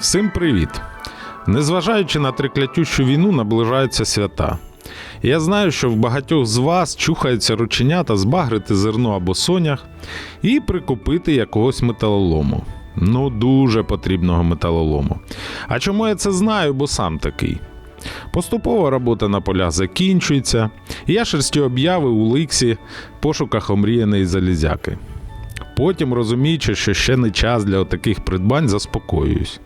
Всім привіт! Незважаючи на триклятющу війну, наближаються свята. Я знаю, що в багатьох з вас чухаються рученята збагрити зерно або сонях і прикупити якогось металолому. Ну, дуже потрібного металолому. А чому я це знаю, бо сам такий. Поступова робота на полях закінчується, і я шерстю обяви у ликсі в пошуках омріяної залізяки. Потім, розуміючи, що ще не час для таких придбань, заспокоююсь.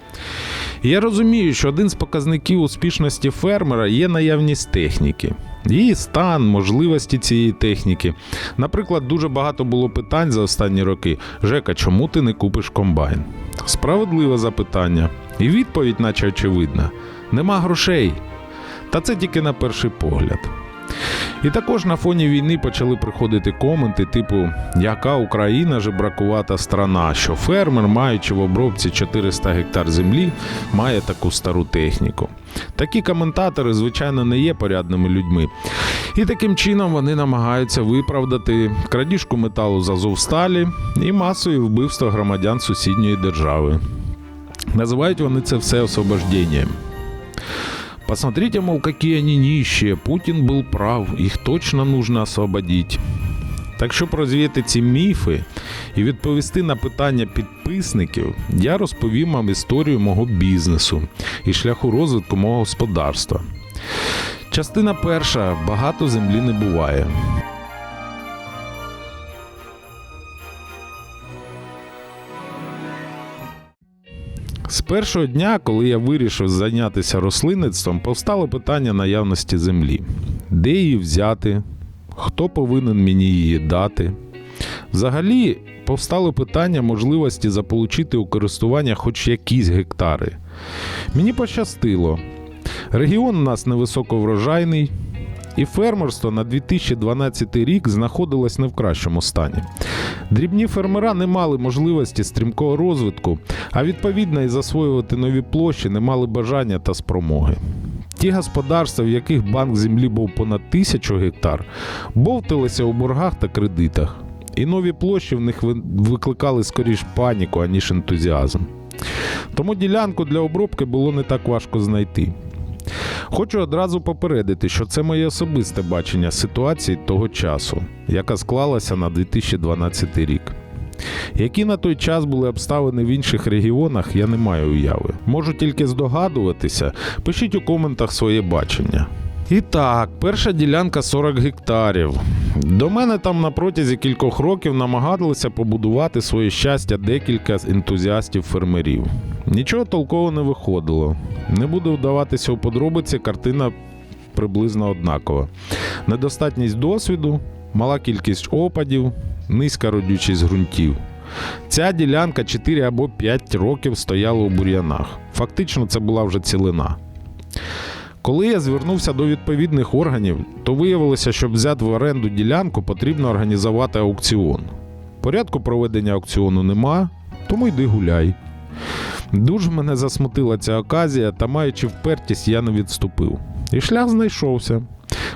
І я розумію, що один з показників успішності фермера є наявність техніки. Її стан, можливості цієї техніки. Наприклад, дуже багато було питань за останні роки. Жека, чому ти не купиш комбайн? Справедливе запитання. І відповідь, наче очевидна: нема грошей. Та це тільки на перший погляд. І також на фоні війни почали приходити коменти, типу, яка Україна жебракувата страна, що фермер, маючи в обробці 400 гектар землі, має таку стару техніку. Такі коментатори, звичайно, не є порядними людьми. І таким чином вони намагаються виправдати крадіжку металу з Азовсталі і масові вбивства громадян сусідньої держави. Називають вони це все освобожденням. Посмотрите, мол, какие они нищие. Путін був прав, їх точно нужно освободить. Так щоб розвіяти ці міфи і відповісти на питання підписників, я розповім вам історію мого бізнесу і шляху розвитку мого господарства. Частина перша багато землі не буває. Першого дня, коли я вирішив зайнятися рослинництвом, повстало питання наявності землі: де її взяти, хто повинен мені її дати. Взагалі, повстало питання можливості заполучити у користування хоч якісь гектари. Мені пощастило. Регіон у нас невисоковрожайний, і фермерство на 2012 рік знаходилось не в кращому стані. Дрібні фермера не мали можливості стрімкого розвитку, а відповідно і засвоювати нові площі не мали бажання та спромоги. Ті господарства, в яких банк землі був понад тисячу гектар, бовталися у боргах та кредитах, і нові площі в них викликали скоріш паніку, аніж ентузіазм. Тому ділянку для обробки було не так важко знайти. Хочу одразу попередити, що це моє особисте бачення ситуації того часу, яка склалася на 2012 рік. Які на той час були обставини в інших регіонах, я не маю уяви. Можу тільки здогадуватися. Пишіть у коментах своє бачення. І так, перша ділянка 40 гектарів. До мене там на протязі кількох років намагалися побудувати своє щастя декілька ентузіастів-фермерів. Нічого толково не виходило. Не буду вдаватися у подробиці, картина приблизно однакова. Недостатність досвіду, мала кількість опадів, низька родючість ґрунтів. Ця ділянка 4 або 5 років стояла у бур'янах. Фактично, це була вже цілина. Коли я звернувся до відповідних органів, то виявилося, щоб взяти в оренду ділянку, потрібно організувати аукціон. Порядку проведення аукціону нема, тому йди гуляй. Дуже мене засмутила ця оказія, та маючи впертість, я не відступив. І шлях знайшовся.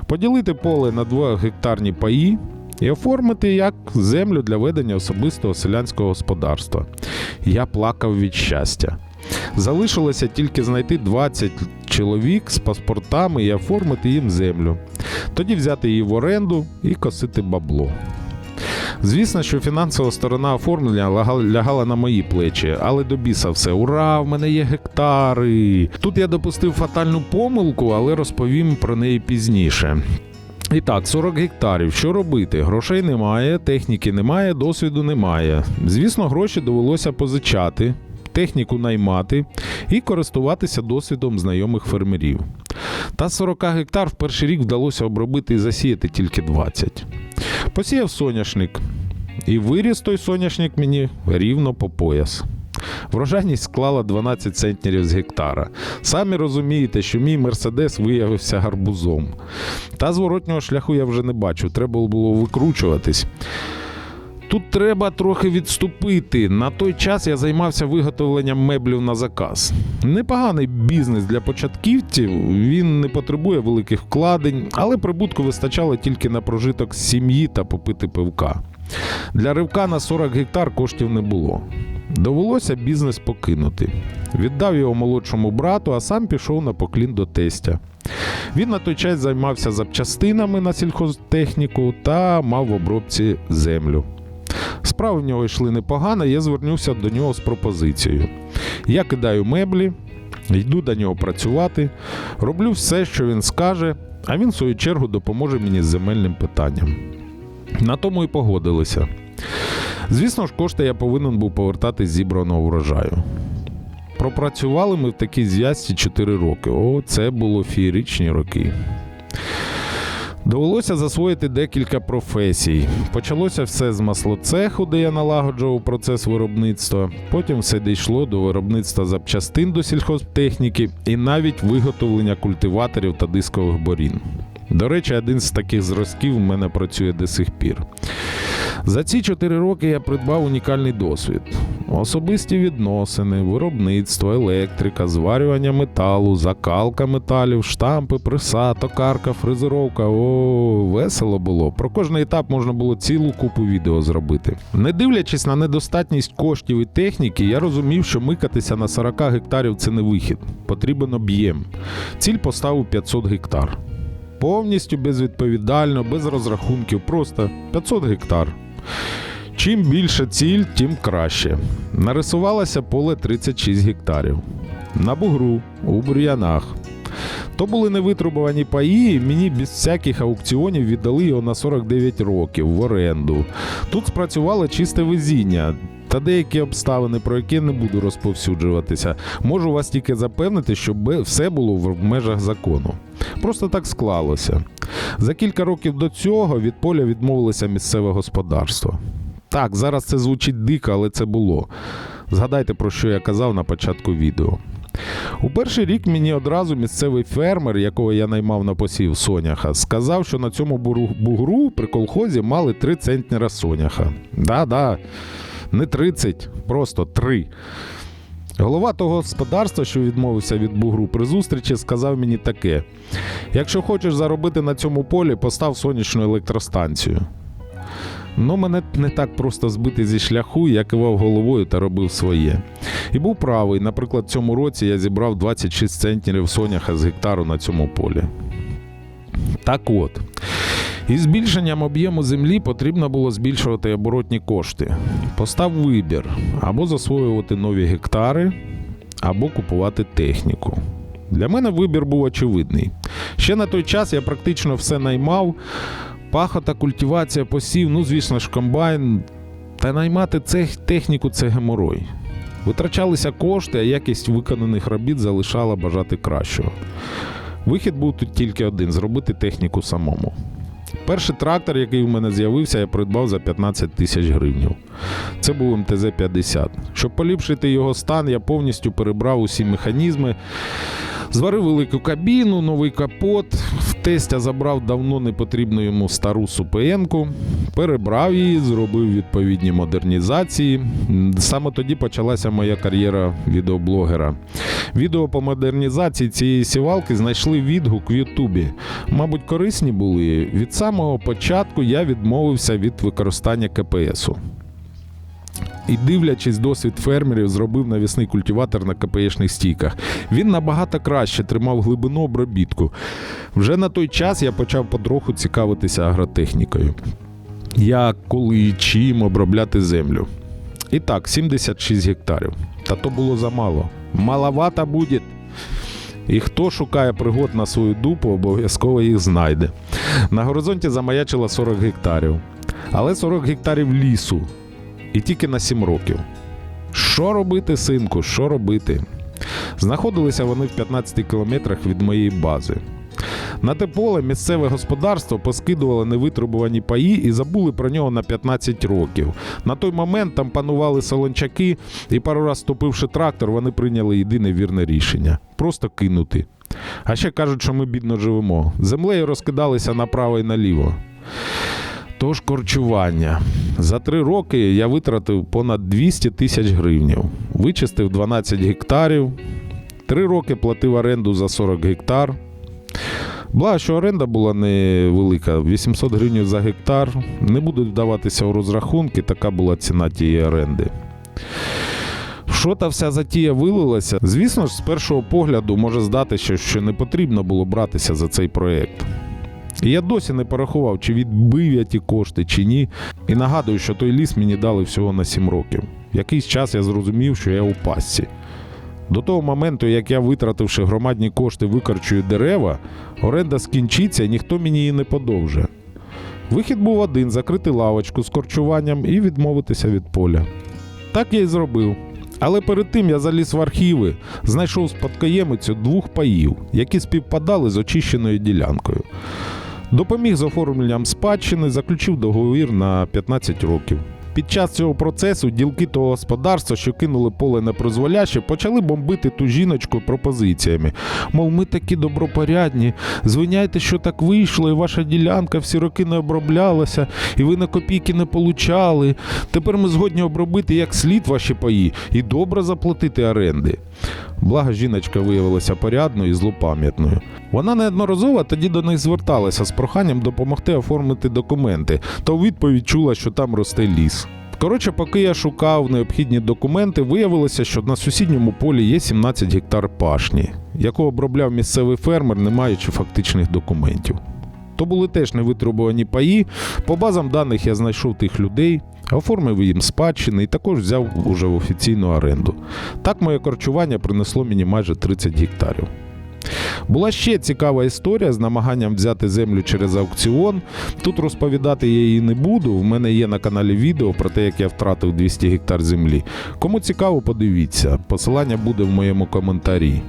Поділити поле на два гектарні паї і оформити як землю для ведення особистого селянського господарства. Я плакав від щастя. Залишилося тільки знайти 20 чоловік з паспортами і оформити їм землю. Тоді взяти її в оренду і косити бабло. Звісно, що фінансова сторона оформлення лягала на мої плечі, але до біса все. Ура, в мене є гектари. Тут я допустив фатальну помилку, але розповім про неї пізніше. І так, 40 гектарів. Що робити? Грошей немає, техніки немає, досвіду немає. Звісно, гроші довелося позичати, техніку наймати і користуватися досвідом знайомих фермерів. Та 40 гектар в перший рік вдалося обробити і засіяти тільки 20. Посіяв соняшник. І виріс той соняшник мені рівно по пояс. Врожайність склала 12 центнерів з гектара. Самі розумієте, що мій мерседес виявився гарбузом. Та зворотнього шляху я вже не бачу, треба було викручуватись. Тут треба трохи відступити. На той час я займався виготовленням меблів на заказ. Непоганий бізнес для початківців, він не потребує великих вкладень, але прибутку вистачало тільки на прожиток сім'ї та попити пивка. Для ривка на 40 гектар коштів не було. Довелося бізнес покинути. віддав його молодшому брату, а сам пішов на поклін до тестя. Він на той час займався запчастинами на сільхозтехніку та мав в обробці землю. Справи в нього йшли непогано, я звернувся до нього з пропозицією. Я кидаю меблі, йду до нього працювати, роблю все, що він скаже, а він, в свою чергу, допоможе мені з земельним питанням. На тому і погодилися. Звісно ж, кошти я повинен був повертати зібраного врожаю. Пропрацювали ми в такій зв'язці 4 роки. О, це було фієричні роки. Довелося засвоїти декілька професій. Почалося все з маслоцеху, де я налагоджував процес виробництва. Потім все дійшло до виробництва запчастин до сільхозтехніки і навіть виготовлення культиваторів та дискових борін. До речі, один з таких зразків в мене працює до сих пір. За ці 4 роки я придбав унікальний досвід: особисті відносини, виробництво, електрика, зварювання металу, закалка металів, штампи, преса, токарка, фрезеровка. О, весело було. Про кожний етап можна було цілу купу відео зробити. Не дивлячись на недостатність коштів і техніки, я розумів, що микатися на 40 гектарів це не вихід. Потрібен об'єм. Ціль поставив 500 гектар. Повністю безвідповідально, без розрахунків, просто 500 гектар. Чим більше ціль, тим краще. Нарисувалося поле 36 гектарів. На бугру, у бур'янах. То були невитрубувані паї, і мені без всяких аукціонів віддали його на 49 років в оренду. Тут спрацювало чисте везіння. Та деякі обставини, про які не буду розповсюджуватися, можу вас тільки запевнити, що бе- все було в межах закону. Просто так склалося. За кілька років до цього від поля відмовилося місцеве господарство. Так, зараз це звучить дико, але це було. Згадайте, про що я казав на початку відео. У перший рік мені одразу місцевий фермер, якого я наймав на посів соняха, сказав, що на цьому бугру при колхозі мали 3 центнера соняха. Да-да, не 30, просто 3. Голова того господарства, що відмовився від бугру при зустрічі, сказав мені таке: якщо хочеш заробити на цьому полі, постав сонячну електростанцію. Ну, мене не так просто збити зі шляху, я кивав головою та робив своє. І був правий. Наприклад, цьому році я зібрав 26 центнерів соняха з гектару на цьому полі. Так от. Із збільшенням об'єму землі потрібно було збільшувати оборотні кошти. Постав вибір або засвоювати нові гектари, або купувати техніку. Для мене вибір був очевидний. Ще на той час я практично все наймав. Пахота, культивація, посів, ну, звісно ж, комбайн. Та наймати цех, техніку це геморой. Витрачалися кошти, а якість виконаних робіт залишала бажати кращого. Вихід був тут тільки один зробити техніку самому. Перший трактор, який в мене з'явився, я придбав за 15 тисяч гривнів. Це був МТЗ-50. Щоб поліпшити його стан, я повністю перебрав усі механізми, зварив велику кабіну, новий капот. Тестя забрав давно непотрібну йому стару супенку, перебрав її, зробив відповідні модернізації. Саме тоді почалася моя кар'єра відеоблогера. Відео по модернізації цієї сівалки знайшли відгук в Ютубі. Мабуть, корисні були. Від самого початку я відмовився від використання КПСу. І дивлячись досвід фермерів, зробив навісний культиватор на КПшних стійках. Він набагато краще тримав глибину обробітку. Вже на той час я почав потроху цікавитися агротехнікою. Як, коли і чим обробляти землю. І так, 76 гектарів. Та то було замало. Маловато буде. І хто шукає пригод на свою дупу, обов'язково їх знайде. На горизонті замаячило 40 гектарів. Але 40 гектарів лісу. І тільки на 7 років. Що робити, синку? Що робити? Знаходилися вони в 15 кілометрах від моєї бази. На те поле місцеве господарство поскидувало невитребувані паї і забули про нього на 15 років. На той момент там панували солончаки, і пару раз стопивши трактор, вони прийняли єдине вірне рішення просто кинути. А ще кажуть, що ми бідно живемо. Землею розкидалися направо і наліво. Тож корчування. За три роки я витратив понад 200 тисяч гривнів, вичистив 12 гектарів, три роки платив оренду за 40 гектар. Благо, що оренда була невелика, 800 гривень за гектар. Не буду вдаватися у розрахунки, така була ціна тієї оренди. що та вся затія вилилася, звісно ж, з першого погляду може здатися, що не потрібно було братися за цей проєкт. І я досі не порахував, чи відбив я ті кошти, чи ні. І нагадую, що той ліс мені дали всього на 7 років. Якийсь час я зрозумів, що я у пастці. До того моменту, як я, витративши громадні кошти, викорчую дерева, оренда скінчиться ніхто мені її не подовжує. Вихід був один: закрити лавочку з корчуванням і відмовитися від поля. Так я й зробив. Але перед тим я заліз в архіви, знайшов спадкоємицю двох паїв, які співпадали з очищеною ділянкою. Допоміг з оформленням спадщини, заключив договір на 15 років. Під час цього процесу ділки того господарства, що кинули поле на призволяще, почали бомбити ту жіночку пропозиціями. Мов, ми такі добропорядні, звиняйте, що так вийшло, і ваша ділянка всі роки не оброблялася, і ви на копійки не получали. Тепер ми згодні обробити як слід ваші паї і добре заплатити оренди. Благо жіночка виявилася порядною і злопам'ятною. Вона неодноразово тоді до них зверталася з проханням допомогти оформити документи, та у відповідь чула, що там росте ліс. Коротше, поки я шукав необхідні документи, виявилося, що на сусідньому полі є 17 гектар пашні, яку обробляв місцевий фермер, не маючи фактичних документів. То були теж невитребувані паї. По базам даних я знайшов тих людей, оформив їм спадщини і також взяв уже в офіційну оренду. Так моє корчування принесло мені майже 30 гектарів. Була ще цікава історія з намаганням взяти землю через аукціон. Тут розповідати я її не буду. В мене є на каналі відео про те, як я втратив 200 гектар землі. Кому цікаво, подивіться. Посилання буде в моєму коментарі.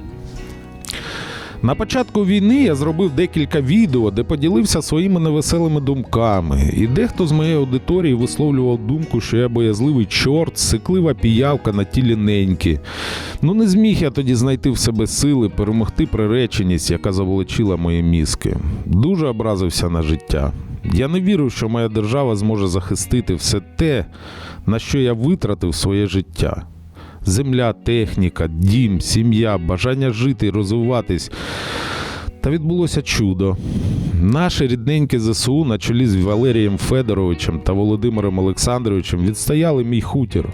На початку війни я зробив декілька відео, де поділився своїми невеселими думками, і дехто з моєї аудиторії висловлював думку, що я боязливий чорт, сиклива піявка на тілі неньки. Ну не зміг я тоді знайти в себе сили перемогти приреченість, яка заволочила мої мізки. Дуже образився на життя. Я не вірив, що моя держава зможе захистити все те, на що я витратив своє життя. Земля, техніка, дім, сім'я, бажання жити розвиватись. Та відбулося чудо. Наше рідненьке ЗСУ на чолі з Валерієм Федоровичем та Володимиром Олександровичем відстояли мій хутір.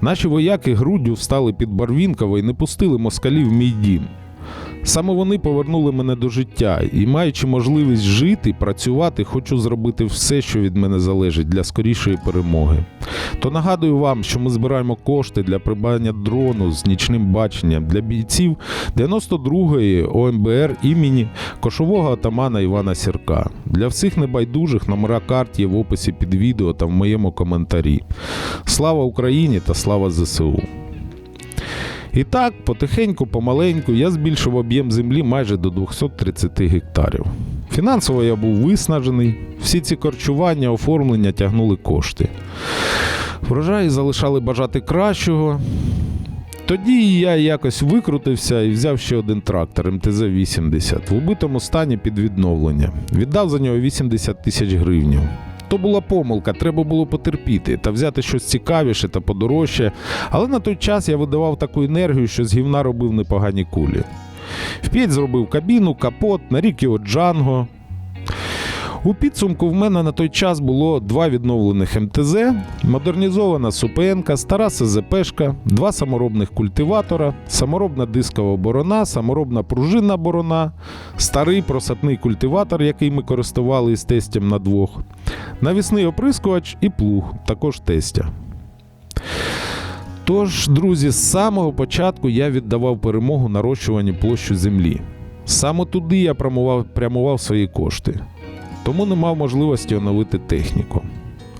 Наші вояки груддю встали під Барвінково і не пустили москалів в мій дім. Саме вони повернули мене до життя, і, маючи можливість жити, працювати, хочу зробити все, що від мене залежить для скорішої перемоги. То нагадую вам, що ми збираємо кошти для придбання дрону з нічним баченням для бійців 92-ї ОМБР імені кошового атамана Івана Сірка. Для всіх небайдужих номера карт є в описі під відео та в моєму коментарі. Слава Україні та слава ЗСУ! І так, потихеньку, помаленьку, я збільшив об'єм землі майже до 230 гектарів. Фінансово я був виснажений, всі ці корчування, оформлення тягнули кошти. Врожаї залишали бажати кращого. Тоді я якось викрутився і взяв ще один трактор МТЗ-80 в убитому стані під відновлення. Віддав за нього 80 тисяч гривнів. То була помилка, треба було потерпіти та взяти щось цікавіше та подорожче. Але на той час я видавав таку енергію, що з гівна робив непогані кулі. Вп'ять зробив кабіну, капот, нарік його Джанго. У підсумку в мене на той час було два відновлених МТЗ, модернізована СУПНК, стара СЗПшка, два саморобних культиватора, саморобна дискова борона, саморобна пружинна борона, старий просапний культиватор, який ми користували із тестем на двох, навісний оприскувач і плуг, також тестя. Тож, друзі, з самого початку я віддавав перемогу нарощуванню площі землі. Саме туди я прямував, прямував свої кошти тому не мав можливості оновити техніку.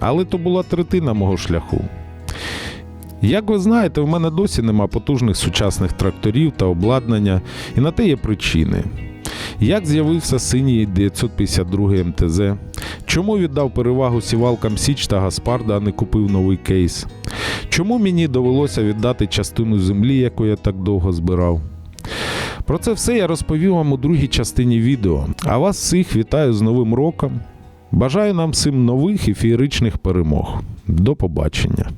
Але то була третина мого шляху. Як ви знаєте, в мене досі нема потужних сучасних тракторів та обладнання, і на те є причини. Як з'явився синій 952 МТЗ? Чому віддав перевагу сівалкам Січ та Гаспарда, а не купив новий кейс? Чому мені довелося віддати частину землі, яку я так довго збирав? Про це все я розповів вам у другій частині відео. А вас всіх вітаю з Новим роком. Бажаю нам всім нових і феєричних перемог. До побачення!